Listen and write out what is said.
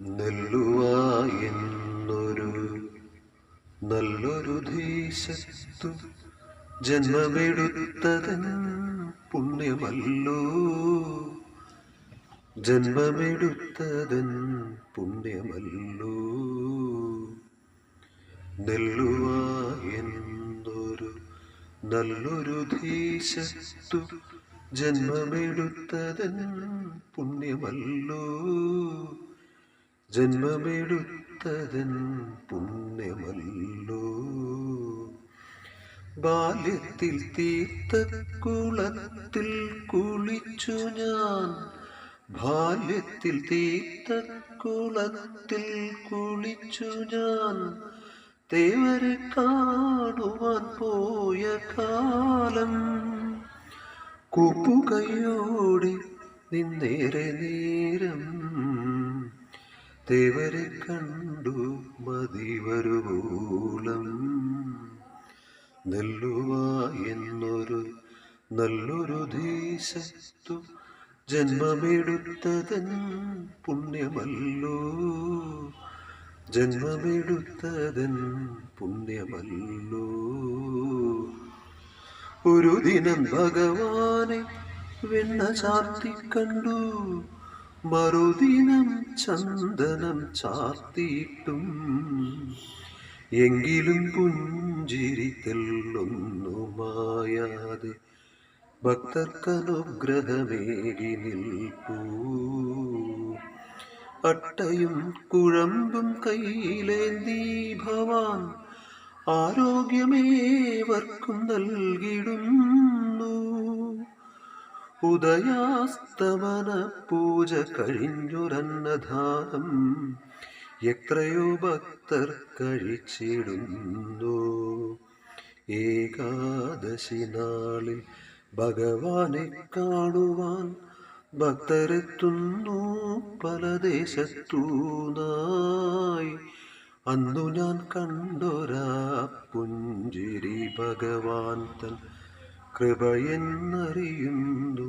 നെല്ലുവായെന്നൊരു നല്ലൊരു ദേശത്തു ജന്മമെടുത്തതൻ പുണ്യമല്ലോ. ജന്മമെടുത്തതൻ പുണ്യമല്ലോ. നെല്ലുവായെന്നൊരു നല്ലൊരു ദേശത്തു ജന്മമെടുത്തതൻ പുണ്യമല്ലോ. ജന്മമെടുത്തതൻ പുണ്യമല്ലോ. ബാല്യത്തിൽ തീർത്ത കുളത്തിൽ കുളിച്ചു ഞാൻ. ബാല്യത്തിൽ തീർത്ത കുളത്തിൽ കുളിച്ചു ഞാൻ. തേവരെ കാണുവാൻ പോയ കാലം കൂപ്പുകയോടെ നിന്നേറെ നേരം തേവരെ കണ്ടു മതിവരുകൂലം നെല്ലുവ എന്നൊരു നല്ലൊരു ദേശത്തു ജന്മമെടുത്തതൻ പുണ്യമല്ലോ. ജന്മമെടുത്തതൻ പുണ്യമല്ലോ. ഒരു ദിനം ഭഗവാനെ വെണ്ണ ചാർത്തി കണ്ടു മറുദിനം ചന്ദനം ചാർത്തിയിട്ടും എങ്കിലും പുഞ്ചിരി തെല്ലൊന്നുമായാതെ ഭക്തർക്കനുഗ്രഹമേകി നിൽപ്പൂ. അട്ടയും കുഴമ്പും കയ്യിലേന്തി ഭവാൻ ആരോഗ്യമേവർക്കും നൽകിടുന്നു ഉദയാസ്തമന പൂജ കഴിഞ്ഞുരന്നധാനം എത്രയോ ഭക്തർ കഴിച്ചിടുന്നു ഏകാദശി നാളിൽ ഭഗവാനെ കാണുവാൻ ഭക്തരെത്തുന്നു പല ദേശത്തൂന്നായി. അന്നു ഞാൻ കണ്ടൊരാ പുഞ്ചിരി ഭഗവാൻ തൻ കൃപയെന്നറിയുന്നു.